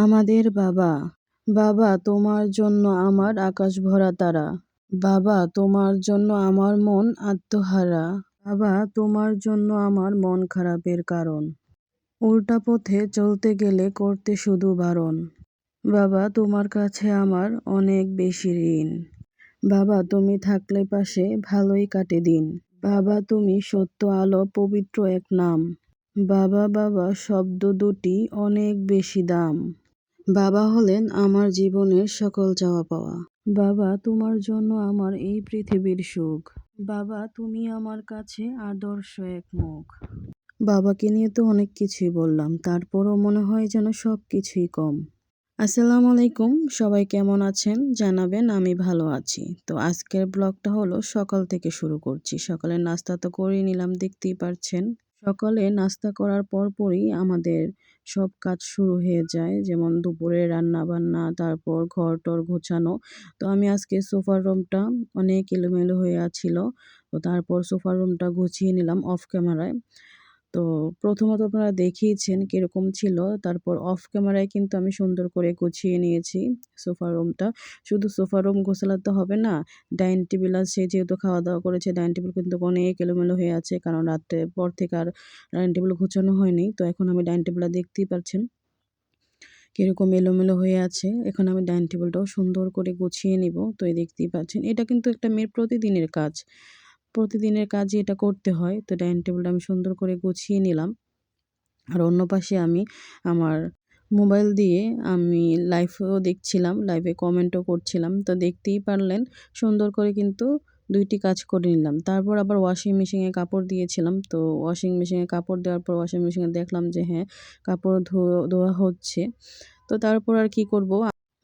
আমাদের বাবা। বাবা, তোমার জন্য আমার আকাশ ভরা তারা। বাবা, তোমার জন্য আমার মন আত্মহারা। বাবা, তোমার জন্য আমার মন খারাপের কারণ। উল্টা পথে চলতে গেলে করতে শুধু বারণ। বাবা, তোমার কাছে আমার অনেক বেশি ঋণ। বাবা, তুমি থাকলে পাশে ভালোই কাটে দিন। বাবা, তুমি সত্য আলো, পবিত্র এক নাম। বাবা বাবা, শব্দ দুটি অনেক বেশি দাম। বাবা হলেন আমার জীবনের সকল চাওয়া পাওয়া। বাবা, তোমার জন্য আমার এই পৃথিবীর সুখ। বাবা, তুমি আমার কাছে আদর্শ এক মুখ। বাবাকে নিয়ে তো অনেক কিছুই বললাম, তারপরও মনে হয় যেন সব কিছুই কম। আসসালামু আলাইকুম, সবাই কেমন আছেন? জানাবেন আমি ভালো আছি। তো আজকের ব্লগটা হলো সকাল থেকে শুরু করছি। সকালে নাস্তা তো করেই নিলাম, দেখতেই পারছেন। সকালে নাস্তা করার পরপরই আমাদের সব কাজ শুরু হয়ে যায়, যেমন দুপুরে রান্না বান্না তারপর ঘর টর গোছানো। তো আমি আজকে সোফার রুমটা অনেক এলোমেলো হয়ে আছিল। তো তারপর সোফার রুমটা গুছিয়ে নিলাম অফ ক্যামেরায়। তো প্রথমত আপনারা দেখিয়েছেন কীরকম ছিল। তারপর অফ ক্যামেরায় কিন্তু আমি সুন্দর করে গুছিয়ে নিয়েছি সোফা রুমটা শুধু সোফা রুম গোছালাতে হবে না ডাইনিং টেবিল আছে, যেহেতু খাওয়া দাওয়া করেছে ডাইনিং টেবিল কিন্তু অনেক এলোমেলো হয়ে আছে, কারণ রাত্রে পর থেকে আর ডাইনিং টেবিল গোছানো হয়নি। তো এখন আমি ডাইনিং টেবিলটা দেখতেই পাচ্ছেন কীরকম এলোমেলো হয়ে আছে। এখন আমি ডাইনিং টেবিলটাও সুন্দর করে গুছিয়ে নিব। তো এই দেখতেই পাচ্ছেন, এটা কিন্তু একটা মেয়ের প্রতিদিনের কাজ। প্রতিদিনের কাজে এটা করতে হয়। তো ডাইনিং টেবিলটা আমি সুন্দর করে গুছিয়ে নিলাম। আর অন্য পাশে আমি আমার মোবাইল দিয়ে আমি লাইভও দেখছিলাম, লাইভে কমেন্টও করছিলাম। তো দেখতেই পারলেন, সুন্দর করে কিন্তু দুইটি কাজ করে নিলাম। তারপর আবার ওয়াশিং মেশিনে কাপড় দিয়েছিলাম। তো ওয়াশিং মেশিনে কাপড় দেওয়ার পর ওয়াশিং মেশিনে দেখলাম যে হ্যাঁ কাপড় ধোয়া হচ্ছে। তো তারপর আর কি করব?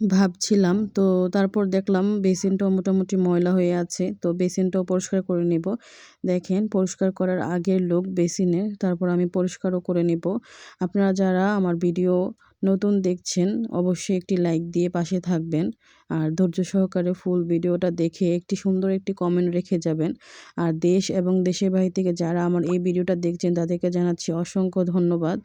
ভাবছিলাম। তো তারপর দেখলাম বেসিনটাও মোটামুটি ময়লা হয়ে আছে। তো বেসিনটাও পরিষ্কার করে নিব। দেখেন, পরিষ্কার করার আগের লোক বেসিনে তারপর আমি পরিষ্কারও করে নিব। আপনারা যারা আমার ভিডিও নতুন দেখছেন, অবশ্যই একটি লাইক দিয়ে পাশে থাকবেন। আর ধৈর্য সহকারে ফুল ভিডিওটা দেখে একটি সুন্দর একটি কমেন্ট রেখে যাবেন। আর দেশ এবং দেশের বাহির থেকে যারা আমার এই ভিডিওটা দেখছেন, তাদেরকে জানাচ্ছি অসংখ্য ধন্যবাদ।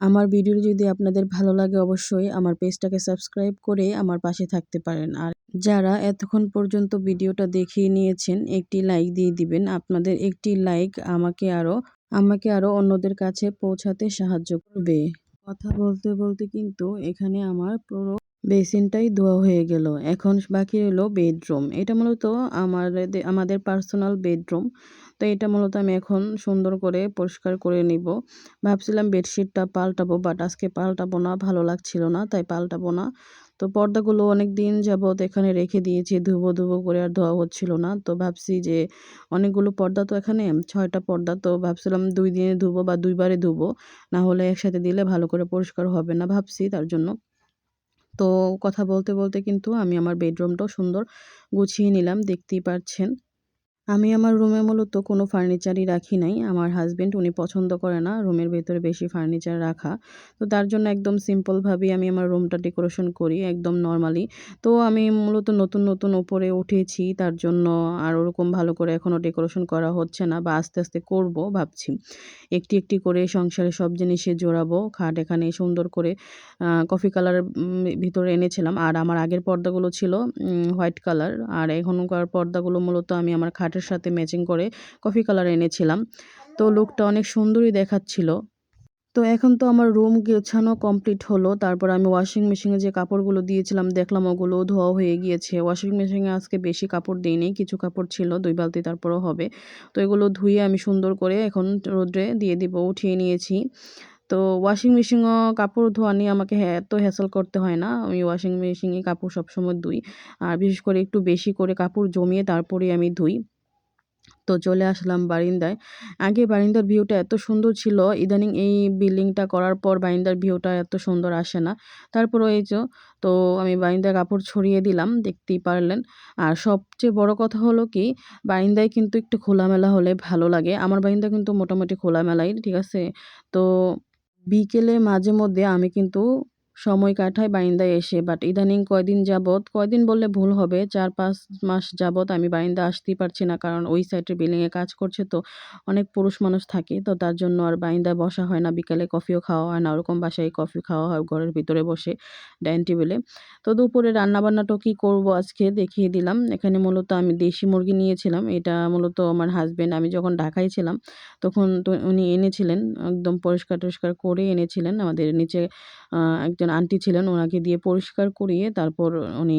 আমার ভিডিও যদি আপনাদের ভালো লাগে অবশ্যই আমার পেজটাকে সাবস্ক্রাইব করে আমার পাশে থাকতে পারেন। আর যারা এতক্ষণ পর্যন্ত ভিডিওটা দেখিয়ে নিয়েছেন, একটি লাইক দিয়ে দিবেন। আপনাদের একটি লাইক আমাকে আরও আমাকে আরও অন্যদের কাছে পৌঁছাতে সাহায্য করবে। কথা বলতে বলতে কিন্তু এখানে আমার পুরো বেসিনটাই ধোয়া হয়ে গেল। এখন বাকি রইল বেডরুম। এটা মূলত আমার আমাদের পার্সোনাল বেডরুম তো এটা মূলত আমি এখন সুন্দর করে পরিষ্কার করে নিব। ভাবছিলাম বেডশিটটা পাল্টাবো বাট আজকে পাল্টাবো না, ভালো লাগছিল না, তাই পাল্টাবো না। তো পর্দাগুলো অনেক দিন যাবৎ এখানে রেখে দিয়েছি, ধুবো ধুবো করে আর ধোয়া হচ্ছিল না। তো ভাবছি যে অনেকগুলো পর্দা তো এখানে, ছয়টা পর্দা, তো ভাবছিলাম দুই দিনে ধুবো বা দুইবারে ধুবো, না হলে একসাথে দিলে ভালো করে পরিষ্কার হবে না ভাবছি তার জন্য। তো কথা বলতে বলতে কিন্তু আমি আমার বেডরুমটাও সুন্দর গুছিয়ে নিলাম, দেখতেই পাচ্ছেন আমি আমার রুমে মূলত কোনো ফার্নিচারই রাখি নাই। আমার হাজব্যান্ড উনি পছন্দ করে না রুমের ভেতরে বেশি ফার্নিচার রাখা। তো তার জন্য একদম সিম্পলভাবেই আমি আমার রুমটা ডেকোরেশন করি একদম নর্মালি। তো আমি মূলত নতুন নতুন ওপরে উঠেছি। তার জন্য আর ওরকম ভালো করে এখনও ডেকোরেশন করা হচ্ছে না বা আস্তে আস্তে করব ভাবছি। একটি একটি করে সংসারে সব জিনিসে জোড়াবো। খাট এখানে সুন্দর করে কফি কালারের ভিতরে এনেছিলাম। আর আমার আগের পর্দাগুলো ছিল হোয়াইট কালার আর এখনকার পর্দাগুলো মূলত আমি আমার খাটের শার্টের সাথে ম্যাচিং করে কফি কালার এনেছিলাম। তো লুকটা অনেক সুন্দরই দেখাচ্ছিল। তো এখন তো আমার রুম গোছানো কমপ্লিট হলো। তারপর আমি ওয়াশিং মেশিনে যে কাপড়গুলো দিয়েছিলাম, দেখলাম ওগুলো ধোয়া হয়ে গিয়েছে। ওয়াশিং মেশিনে আজকে বেশি কাপড় দিইনি, কিছু কাপড় ছিল, দুই বালতি তারপরও হবে। তো এগুলো ধুয়ে আমি সুন্দর করে এখন রোদ্রে দিয়ে দিব, উঠিয়ে নিয়েছি। তো ওয়াশিং মেশিনও কাপড় ধোয়া নিয়ে আমাকে এত হ্যাসেল করতে হয় না। আমি ওয়াশিং মেশিনে কাপড় সবসময় ধুই। আর বিশেষ করে একটু বেশি করে কাপড় জমিয়ে তারপরে আমি ধুই। তো চলে আসলাম বারিন্দায়। আগে বারিন্দার ভিউটা এত সুন্দর ছিল, ইদানিং এই বিল্ডিংটা করার পর বারিন্দার ভিউটা এত সুন্দর আসে না। তারপর এই যে, তো আমি বারিন্দায় কাপড় ছড়িয়ে দিলাম, দেখতেই পারলেন। আর সবচেয়ে বড় কথা হলো কি, বারিন্দায় কিন্তু একটু খোলামেলা হলে ভালো লাগে। আমার বারিন্দা কিন্তু মোটামুটি খোলামেলাই, ঠিক আছে? তো বিকেলে মাঝে মধ্যে আমি কিন্তু সময় কাটাই বারিন্দায় এসে। বাট ইদানিং কয়দিন যাবৎ, কয়দিন বললে ভুল হবে, চার পাঁচ মাস যাবৎ আমি বারিন্দা আসতেই পারছি না, কারণ ওই সাইডের বিল্ডিংয়ে কাজ করছে তো অনেক পুরুষ মানুষ থাকে, তো তার জন্য আর বারিন্দায় বসা হয় না। বিকালে কফিও খাওয়া হয় না, ওরকম বাসায় কফি খাওয়া হয়, ঘরের ভিতরে বসে ডাইনিং টেবিলে তো দুপুরে রান্নাবান্নাটা কী করব আজকে দেখিয়ে দিলাম। এখানে মূলত আমি দেশি মুরগি নিয়েছিলাম, এটা মূলত আমার হাজব্যান্ড আমি যখন ঢাকায় ছিলাম, তখন তো উনি এনেছিলেন, একদম পরিষ্কার টরিষ্কার করে এনেছিলেন। আমাদের নিচে একজন আন্টি ছিলেন, ওনাকে দিয়ে পরিষ্কার করিয়ে তারপর উনি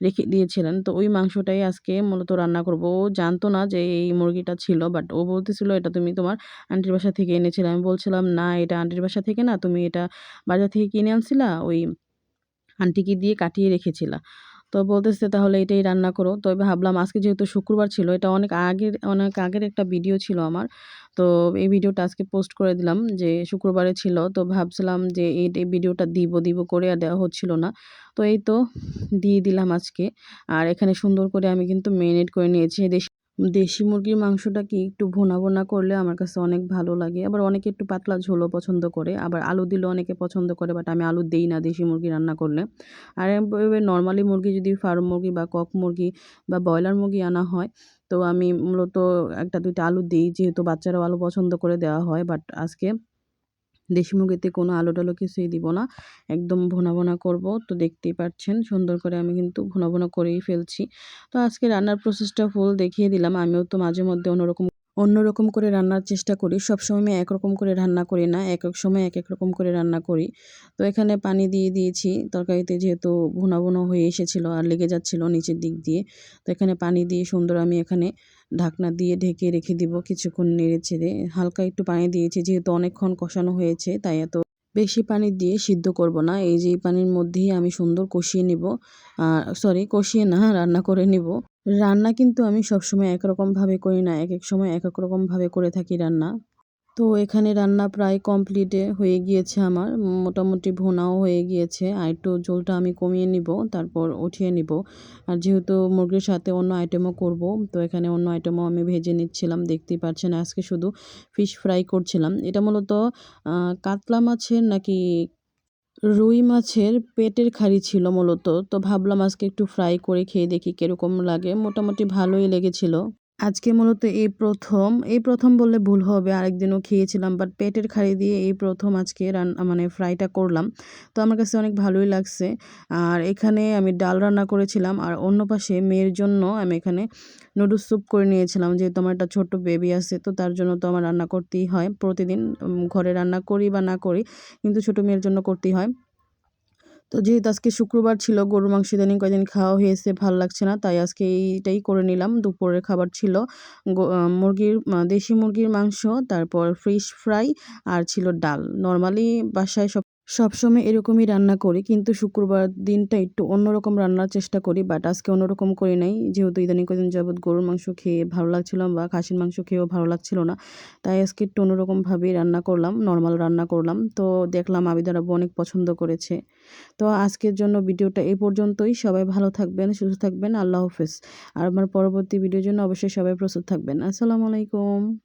রেখে দিয়েছিলেন। তো ওই মাংসটাই আজকে মূলত রান্না করব। ও জানতো না যে এই মুরগিটা ছিল বাট ও বলতেছিল, এটা তুমি তোমার আন্টির বাসা থেকে এনেছিলে। আমি বলছিলাম, না, এটা আন্টির বাসা থেকে না, তুমি এটা বাজার থেকে কিনে আনছিলা? ওই আন্টিকে দিয়ে কাটিয়ে রেখেছিলা। তো বলতেছে তাহলে এটাই রান্না করো। তো ভাবলাম আজকে যেহেতু শুক্রবার ছিল, এটা অনেক আগের অনেক আগের একটা ভিডিও ছিল আমার। তো এই ভিডিওটা আজকে পোস্ট করে দিলাম যে শুক্রবারে ছিল, তো ভাবছিলাম যে এই ভিডিওটা দিব দিব করে আর দেওয়া হচ্ছিল না। তো এই তো দিয়ে দিলাম আজকে। আর এখানে সুন্দর করে আমি কিন্তু মেরিনেট করে নিয়েছি। দেশি দেশি মুরগির মাংসটা কি একটু ভোনা ভোনা করলে আমার কাছে অনেক ভালো লাগে? আবার অনেকে একটু পাতলা ঝোলও পছন্দ করে, আবার আলু দিলেও অনেকে পছন্দ করে বাট আমি আলু দিই না দেশি মুরগি রান্না করলে। আর এভাবে নর্মালি মুরগি যদি ফার্ম মুরগি বা কক মুরগি বা ব্রয়লার মুরগি আনা হয়, তো আমি মূলত একটা দুইটা আলু দিই, যেহেতু বাচ্চারাও আলু পছন্দ করে দেওয়া হয় বাট আজকে দেশি মুরগিতে কোনো আলো টালো কিছুই দিব না। একদম ভোনা ভোনা করব, তো দেখতেই পাচ্ছেন সুন্দর করে আমি কিন্তু ভোনা ভোনা করেই ফেলছি। তো আজকে রান্নার প্রসেসটা ফুল দেখিয়ে দিলাম, আমিও তো মাঝে মধ্যে অন্যরকম অন্যরকম করে রান্নার চেষ্টা করি। সবসময় আমি একরকম করে রান্না করি না এক এক সময় এক এক রকম করে রান্না করি। তো এখানে পানি দিয়ে দিয়েছি। তরকারিতে যেহেতু ভুনা ভুনো হয়ে এসেছিল আর লেগে যাচ্ছিল নিচের দিক দিয়ে, তো এখানে পানি দিয়ে সুন্দর আমি এখানে ঢাকনা দিয়ে ঢেকে রেখে দিব কিছুক্ষণ নেড়ে ছেড়ে হালকা একটু পানি দিয়েছি, যেহেতু অনেকক্ষণ কষানো হয়েছে, তাই এত বেশি পানি দিয়ে সিদ্ধ করব না। এই যে পানির মধ্যেই আমি সুন্দর কষিয়ে নিব সরি কষিয়ে না, রান্না করে নিব। রান্না কিন্তু আমি সবসময় একরকমভাবে করি না এক এক সময় এক এক রকমভাবে করে থাকি রান্না। তো এখানে রান্না প্রায় কমপ্লিটে হয়ে গিয়েছে আমার, মোটামুটি ভোনাও হয়ে গিয়েছে। আর একটু ঝোলটা আমি কমিয়ে নিব, তারপর উঠিয়ে নিব। আর যেহেতু মুরগির সাথে অন্য আইটেমও করব, তো এখানে অন্য আইটেমও আমি ভেজে নিচ্ছিলাম, দেখতেই পাচ্ছেন। আজকে শুধু ফিশ ফ্রাই করছিলাম। এটা মূলত কাতলা মাছের নাকি রুই মাছের পেটের খারি ছিল মূলত, তো ভাবলাম আজকে একটু ফ্রাই করে খেয়ে দেখি কীরকম লাগে। মোটামুটি ভালোই লেগেছিল। আজকে মূলত এই প্রথম এই প্রথম বললে ভুল হবে, আরেকদিনও খেয়েছিলাম বাট পেটের খাড়ি দিয়ে এই প্রথম আজকে রান্না মানে ফ্রাইটা করলাম। তো আমার কাছে অনেক ভালোই লাগছে। আর এখানে আমি ডাল রান্না করেছিলাম, আর অন্য পাশে মেয়ের জন্য আমি এখানে নুডলস স্যুপ করে নিয়েছিলাম, যেহেতু আমার একটা ছোট্ট বেবি আছে, তো তার জন্য তো আমার রান্না করতেই হয়। প্রতিদিন ঘরে রান্না করি বা না করি, কিন্তু ছোটো মেয়ের জন্য করতেই হয়। তো যেহেতু আজকে শুক্রবার ছিল, গরুর মাংস ইদানিং কয়েকদিন খাওয়া হয়েছে, ভালো লাগছে না, তাই আজকে এইটাই করে নিলাম। দুপুরের খাবার ছিল মুরগির দেশি মুরগির মাংস, তারপর ফিশ ফ্রাই আর ছিল ডাল। নর্মালি বাসায় সব সবসময় এরকমই রান্না করি, কিন্তু শুক্রবার দিনটা একটু অন্যরকম রান্নার চেষ্টা করি বাট আজকে অন্যরকম করি নাই। যেহেতু ইদানিং কদিন যাবৎ গরুর মাংস খেয়ে ভালো লাগছিল বা খাসির মাংস খেয়েও ভালো লাগছিল না, তাই আজকে একটু অন্যরকমভাবেই রান্না করলাম নর্মাল রান্না করলাম। তো দেখলাম আবিদার অনেক পছন্দ করেছে। তো আজকের জন্য ভিডিওটা এই পর্যন্তই। সবাই ভালো থাকবেন, সুস্থ থাকবেন, আল্লাহ হাফেজ। আর আমার পরবর্তী ভিডিওর জন্য অবশ্যই সবাই প্রস্তুত থাকবেন। আসসালামু আলাইকুম।